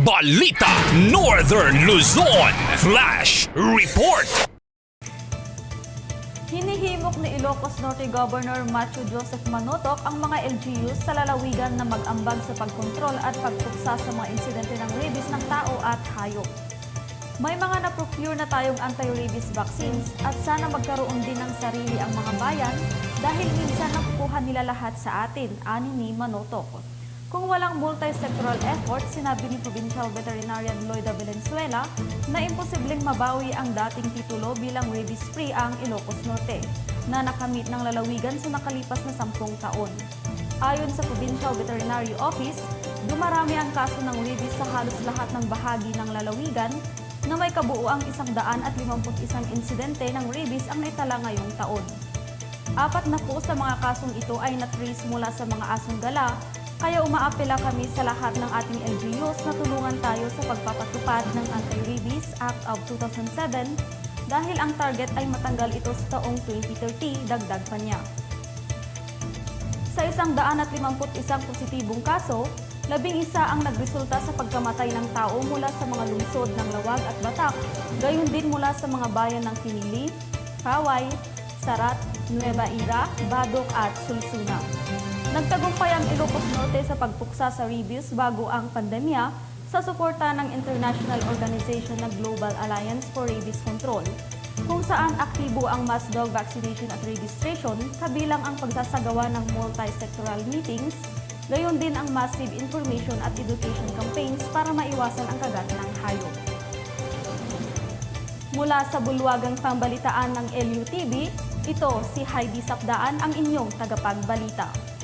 Balita Northern Luzon, Flash Report. Hinihimok ni Ilocos Norte Governor Macho Joseph Manotok ang mga LGUs sa lalawigan na mag-ambag sa pagkontrol at pagpuksa sa mga insidente ng rabies ng tao at hayop. May mga na-procure na tayong anti-rabies vaccines at sana magkaroon din ng sarili ang mga bayan dahil minsan nakukuha nila lahat sa atin, ani ni Manotok. Kung walang multi-sectoral effort, sinabi ni Provincial Veterinarian Loida Valenzuela na imposibleng mabawi ang dating titulo bilang rabies-free ang Ilocos Norte, na nakamit ng lalawigan sa nakalipas na sampung taon. Ayon sa Provincial Veterinary Office, dumarami ang kaso ng rabies sa halos lahat ng bahagi ng lalawigan na may kabuuang 151 insidente ng rabies ang naitala ngayong taon. Apat na po sa mga kasong ito ay na-trace mula sa mga asong gala, kaya umaapela kami sa lahat ng ating LGUs na tulungan tayo sa pagpapatupad ng Anti-Rabies Act of 2007 dahil ang target ay matanggal ito sa taong 2030, dagdag pa niya. Sa isang daan at limamput isang positibong kaso, labing isa ang nagresulta sa pagkamatay ng tao mula sa mga lungsod ng Lawag at Batak, gayon din mula sa mga bayan ng Pinili, Kaway, Sarat, Nueva Ira, Badok at Sulsuna. Nagtagumpay ang Ilocos Norte sa pagpuksa sa rabies bago ang pandemya sa suporta ng international organization na Global Alliance for Rabies Control, kung saan aktibo ang mass dog vaccination at registration kabilang ang pagsasagawa ng multi-sectoral meetings, gayon din ang massive information at education campaigns para maiwasan ang kagat ng hayop. Mula sa bulwagang pambalitaan ng LUTV, ito si Heidi Sapdaan ang inyong tagapagbalita.